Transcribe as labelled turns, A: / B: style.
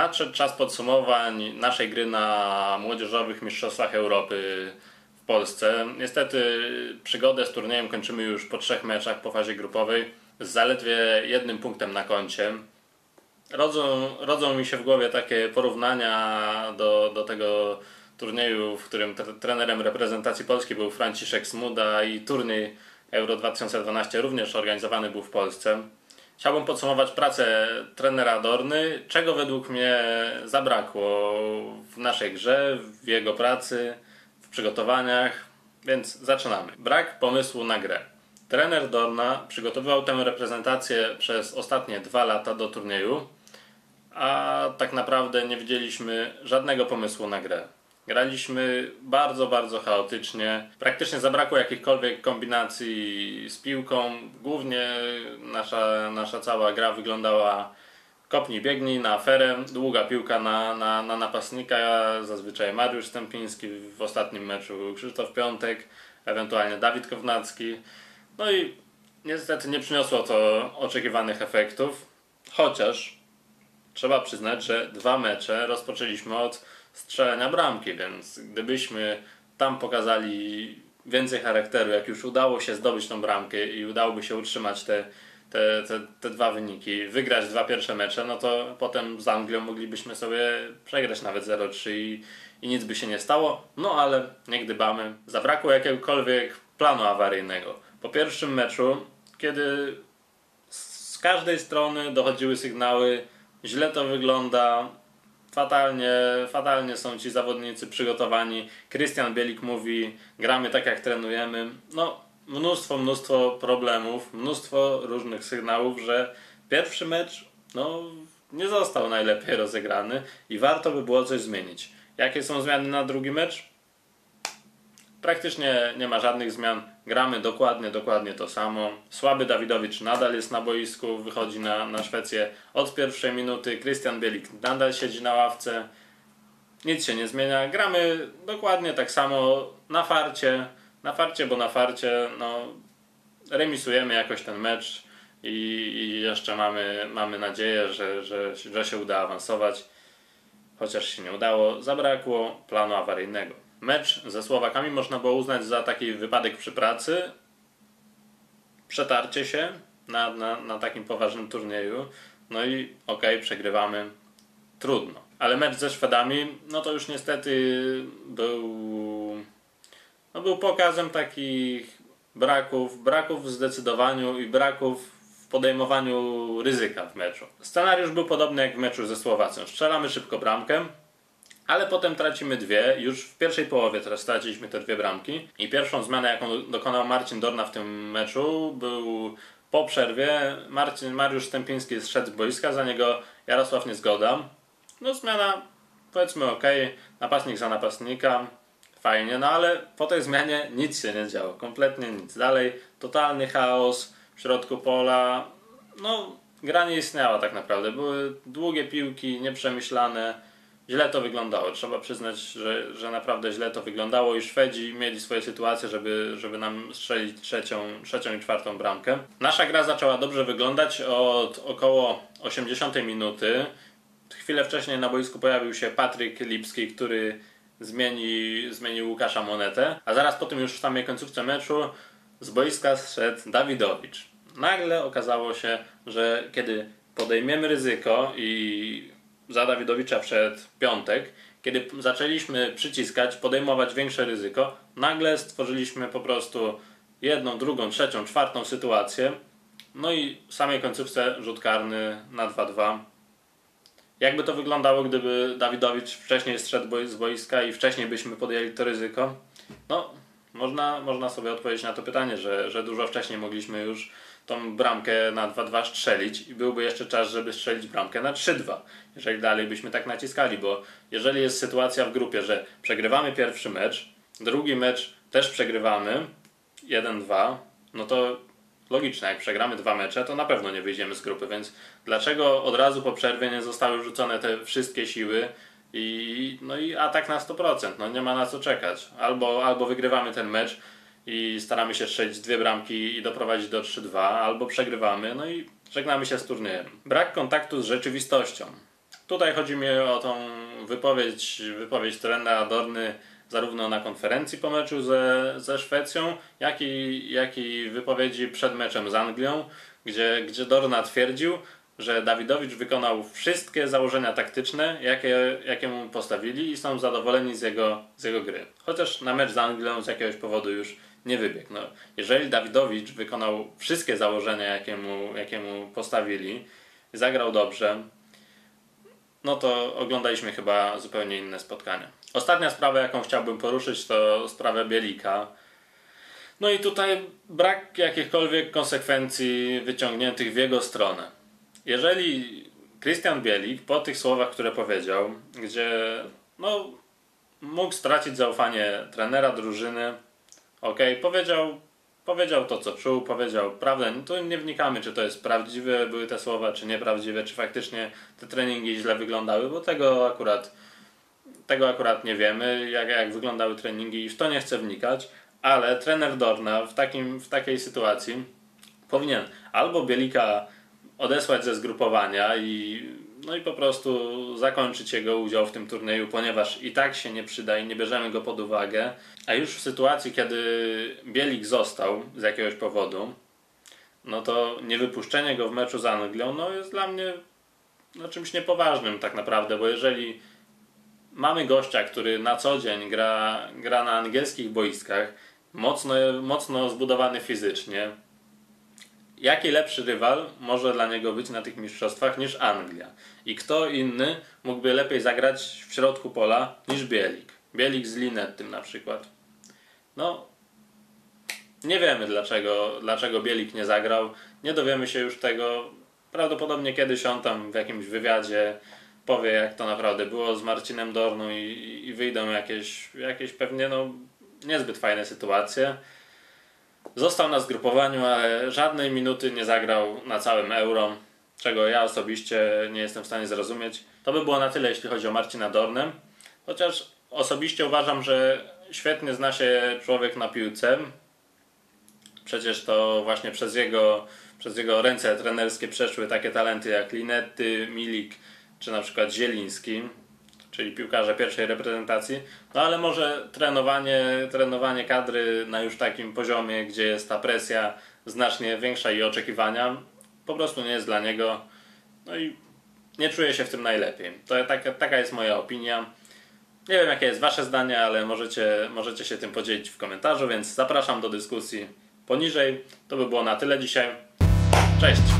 A: nadszedł czas podsumowań naszej gry na młodzieżowych mistrzostwach Europy w Polsce. Niestety przygodę z turniejem kończymy już po trzech meczach po fazie grupowej z zaledwie jednym punktem na koncie. Rodzą, rodzą mi się w głowie takie porównania do, do tego turnieju, w którym trenerem reprezentacji Polski był Franciszek Smuda i turniej Euro 2012 również organizowany był w Polsce. Chciałbym podsumować pracę trenera Dorny, czego według mnie zabrakło w naszej grze, w jego pracy, w przygotowaniach, więc zaczynamy. Brak pomysłu na grę. Trener Dorna przygotowywał tę reprezentację przez ostatnie dwa lata do turnieju, a tak naprawdę nie widzieliśmy żadnego pomysłu na grę. Graliśmy bardzo, bardzo chaotycznie. Praktycznie zabrakło jakichkolwiek kombinacji z piłką. Głównie nasza, nasza cała gra wyglądała kopnij, biegnij na aferę, długa piłka na, na, na napastnika, zazwyczaj Mariusz Stępiński, w ostatnim meczu Krzysztof Piątek, ewentualnie Dawid Kownacki. No i niestety nie przyniosło to oczekiwanych efektów, chociaż trzeba przyznać, że dwa mecze rozpoczęliśmy od strzelania bramki, więc gdybyśmy tam pokazali więcej charakteru, jak już udało się zdobyć tą bramkę i udałoby się utrzymać te, te, te, te dwa wyniki, wygrać dwa pierwsze mecze, no to potem z Anglią moglibyśmy sobie przegrać nawet 0-3 i, i nic by się nie stało. No ale nie gdybamy. Zabrakło jakiegokolwiek planu awaryjnego. Po pierwszym meczu, kiedy z każdej strony dochodziły sygnały, źle to wygląda, fatalnie, fatalnie są ci zawodnicy przygotowani. Krystian Bielik mówi, gramy tak jak trenujemy. No, mnóstwo, mnóstwo problemów, mnóstwo różnych sygnałów, że pierwszy mecz no, nie został najlepiej rozegrany i warto by było coś zmienić. Jakie są zmiany na drugi mecz? Praktycznie nie ma żadnych zmian. Gramy dokładnie, dokładnie to samo. Słaby Dawidowicz nadal jest na boisku, wychodzi na, na Szwecję od pierwszej minuty. Krystian Bielik nadal siedzi na ławce. Nic się nie zmienia. Gramy dokładnie tak samo na farcie. Na farcie, bo na farcie no, remisujemy jakoś ten mecz i, i jeszcze mamy, mamy nadzieję, że, że, że się uda awansować. Chociaż się nie udało, zabrakło planu awaryjnego. Mecz ze Słowakami można było uznać za taki wypadek przy pracy, przetarcie się na, na, na takim poważnym turnieju. No i okej, okay, przegrywamy, trudno. Ale mecz ze Szwedami, no to już niestety był, no był pokazem takich braków, braków w zdecydowaniu i braków w podejmowaniu ryzyka w meczu. Scenariusz był podobny jak w meczu ze Słowacją. Strzelamy szybko bramkę, ale potem tracimy dwie. Już w pierwszej połowie teraz straciliśmy te dwie bramki. I pierwszą zmianę, jaką dokonał Marcin Dorna w tym meczu, był po przerwie. Marcin, Mariusz Stępiński zszedł z boiska, za niego Jarosław Niezgoda. No zmiana powiedzmy ok, napastnik za napastnika, fajnie, no ale po tej zmianie nic się nie działo, kompletnie nic. Dalej totalny chaos w środku pola, no gra nie istniała tak naprawdę, były długie piłki, nieprzemyślane, źle to wyglądało. Trzeba przyznać, że, że naprawdę źle to wyglądało i Szwedzi mieli swoje sytuacje, żeby, żeby nam strzelić trzecią, trzecią i czwartą bramkę. Nasza gra zaczęła dobrze wyglądać od około 80 minuty. Chwilę wcześniej na boisku pojawił się Patryk Lipski, który zmieni, zmienił Łukasza Monetę, a zaraz po tym już w samej końcówce meczu z boiska zszedł Dawidowicz. Nagle okazało się, że kiedy podejmiemy ryzyko i za Dawidowicza przed piątek, kiedy zaczęliśmy przyciskać, podejmować większe ryzyko, nagle stworzyliśmy po prostu jedną, drugą, trzecią, czwartą sytuację. No i w samej końcówce rzut karny na 2-2. Jakby to wyglądało, gdyby Dawidowicz wcześniej zszedł z boiska i wcześniej byśmy podjęli to ryzyko? No, można, można sobie odpowiedzieć na to pytanie, że, że dużo wcześniej mogliśmy już tą bramkę na 2-2 strzelić i byłby jeszcze czas, żeby strzelić bramkę na 3-2, jeżeli dalej byśmy tak naciskali, bo jeżeli jest sytuacja w grupie, że przegrywamy pierwszy mecz, drugi mecz też przegrywamy 1-2, no to logiczne, jak przegramy dwa mecze, to na pewno nie wyjdziemy z grupy, więc dlaczego od razu po przerwie nie zostały rzucone te wszystkie siły i, no i atak na 100%, no nie ma na co czekać. Albo, albo wygrywamy ten mecz, i staramy się strzelić dwie bramki i doprowadzić do 3-2, albo przegrywamy, no i żegnamy się z turniejem. Brak kontaktu z rzeczywistością. tutaj chodzi mi o tą wypowiedź, wypowiedź trenera Dorny zarówno na konferencji po meczu ze, ze Szwecją, jak i, jak i wypowiedzi przed meczem z Anglią, gdzie, gdzie Dorna twierdził, że Dawidowicz wykonał wszystkie założenia taktyczne, jakie, jakie mu postawili i są zadowoleni z jego, z jego gry. Chociaż na mecz z Anglią z jakiegoś powodu już nie wybiegł. No, jeżeli Dawidowicz wykonał wszystkie założenia, jakie mu, jakie mu postawili, zagrał dobrze, no to oglądaliśmy chyba zupełnie inne spotkania. Ostatnia sprawa, jaką chciałbym poruszyć, to sprawę Bielika. No i tutaj brak jakichkolwiek konsekwencji wyciągniętych w jego stronę. Jeżeli Christian Bielik po tych słowach, które powiedział, gdzie no, mógł stracić zaufanie trenera drużyny, ok, powiedział, powiedział to, co czuł, powiedział prawdę. No, tu nie wnikamy, czy to jest prawdziwe, były te słowa, czy nieprawdziwe, czy faktycznie te treningi źle wyglądały, bo tego akurat, tego akurat nie wiemy, jak, jak wyglądały treningi i w to nie chcę wnikać, ale trener Dorna w, takim, w takiej sytuacji powinien albo Bielika odesłać ze zgrupowania i, no i po prostu zakończyć jego udział w tym turnieju, ponieważ i tak się nie przyda i nie bierzemy go pod uwagę. A już w sytuacji, kiedy Bielik został z jakiegoś powodu, no to niewypuszczenie go w meczu z Anglią no jest dla mnie no, czymś niepoważnym tak naprawdę, bo jeżeli mamy gościa, który na co dzień gra, gra na angielskich boiskach, mocno, mocno zbudowany fizycznie, jaki lepszy rywal może dla niego być na tych mistrzostwach niż Anglia? I kto inny mógłby lepiej zagrać w środku pola niż Bielik? Bielik z Linettym na przykład. No, nie wiemy dlaczego, dlaczego Bielik nie zagrał. Nie dowiemy się już tego. Prawdopodobnie kiedyś on tam w jakimś wywiadzie powie, jak to naprawdę było z Marcinem Dornu i, i wyjdą jakieś, jakieś pewnie no, niezbyt fajne sytuacje. Został na zgrupowaniu, ale żadnej minuty nie zagrał na całym euro, czego ja osobiście nie jestem w stanie zrozumieć. To by było na tyle, jeśli chodzi o Marcina Dornem. Chociaż osobiście uważam, że świetnie zna się człowiek na piłce. Przecież to właśnie przez jego, przez jego ręce trenerskie przeszły takie talenty jak Linetty, Milik czy na przykład Zieliński czyli piłkarze pierwszej reprezentacji, no ale może trenowanie, trenowanie kadry na już takim poziomie, gdzie jest ta presja znacznie większa i oczekiwania, po prostu nie jest dla niego. No i nie czuję się w tym najlepiej. To taka, taka jest moja opinia. Nie wiem, jakie jest Wasze zdanie, ale możecie, możecie się tym podzielić w komentarzu, więc zapraszam do dyskusji poniżej. To by było na tyle dzisiaj. Cześć!